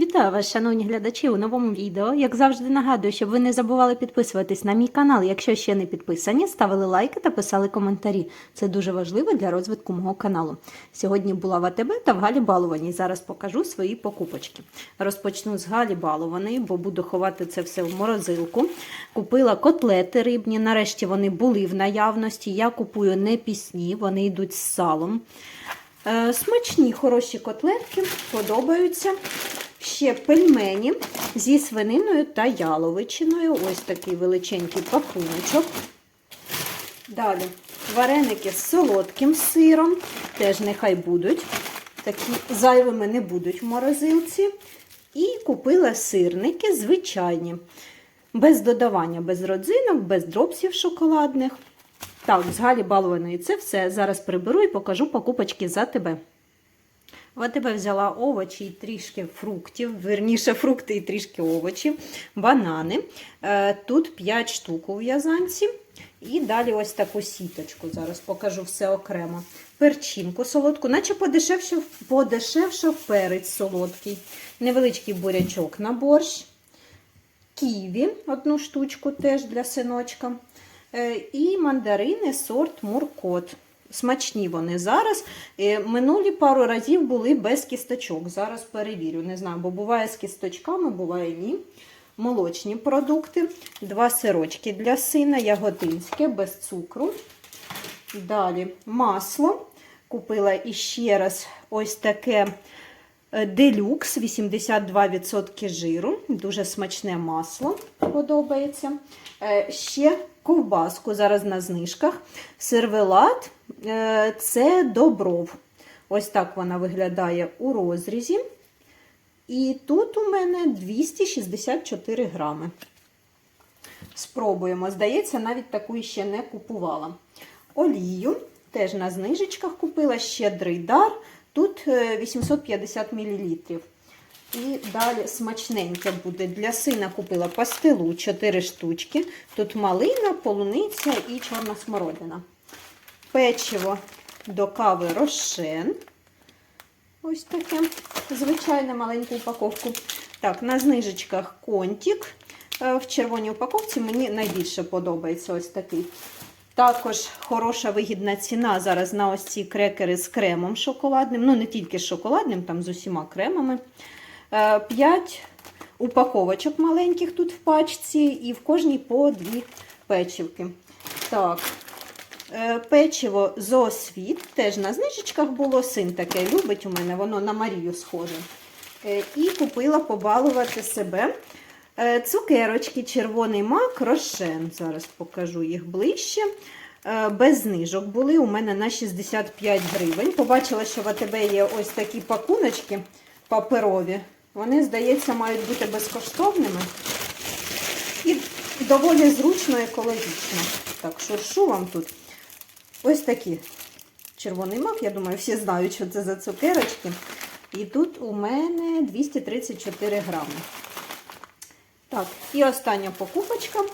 Вітаю вас, шановні глядачі, у новому відео. Як завжди нагадую, щоб ви не забували підписуватись на мій канал. Якщо ще не підписані, ставили лайки та писали коментарі. Це дуже важливо для розвитку мого каналу. Сьогодні була в АТБ та в Галі Балованій. Зараз покажу свої покупочки. Розпочну з Галі Балованої, бо буду ховати це все в морозилку. Купила котлети рибні. Нарешті вони були в наявності. Я купую не пісні, вони йдуть з салом. Е, Смачні, хороші котлетки, подобаються. Ще пельмені зі свининою та яловичиною. Ось такий величенький пакуночок. Далі вареники з солодким сиром. Теж нехай будуть. Такі зайвими не будуть в морозилці. І купила сирники звичайні. Без додавання, без родзинок, без дропсів шоколадних. Так, з Галі балованої це все. Зараз приберу і покажу покупочки за тебе. В АТБ взяла овочі і трішки фруктів, верніше фрукти і трішки овочів, банани. Е, Тут 5 штук у в'язанці. І далі ось таку сіточку. Зараз покажу все окремо. Перчинку солодку, наче подешевшав, подешевшав перець солодкий. Невеличкий бурячок на борщ. Ківі, одну штучку теж для синочка. Е, І мандарини сорт Муркот. Смачні вони зараз. Е, Минулі пару разів були без кісточок. Зараз перевірю. Не знаю, бо буває з кісточками, буває ні. Молочні продукти. Два сирочки для сина, ягодинське, без цукру. Далі масло. Купила іще раз ось таке е, делюкс, 82% жиру. Дуже смачне масло подобається. Е, Ще ковбаску зараз на знижках. Сервелат це добров. Ось так вона виглядає у розрізі. І тут у мене 264 грами. Спробуємо. Здається, навіть таку ще не купувала. Олію теж на знижечках купила щедрий дар. Тут е, 850 мл. І далі смачненьке буде. Для сина купила пастилу 4 штучки. Тут малина, полуниця і чорна смородина. Печиво до кави рошен. Ось таке. Звичайне маленьку упаковку. Так, на знижечках контик. Е, В червоній упаковці мені найбільше подобається ось такий. Також хороша вигідна ціна зараз на ось ці крекери з кремом шоколадним. Ну, не тільки з шоколадним, там з усіма кремами. 5 упаковочок маленьких тут в пачці, і в кожній по дві печівки. Так, е, печиво Зоосвіт, теж на знижечках було, син таке любить у мене, воно на Марію схоже. Е, І купила побалувати себе. Е, Цукерочки, червоний мак, рошен. Зараз покажу їх ближче. Е, Без знижок були у мене на 65 гривень. Побачила, що в АТБ є ось такі пакуночки паперові. Вони, здається, мають бути безкоштовними і доволі зручно екологічно. Так, шуршу вам тут. Ось такі червоний мак, я думаю, всі знають, що це за цукерочки. І тут у мене 234 грами. Так, і остання покупочка.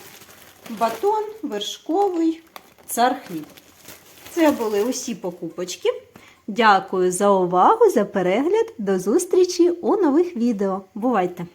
Батон вершковий цар хліб. Це були усі покупочки. Дякую за увагу, за перегляд. До зустрічі у нових відео. Бувайте!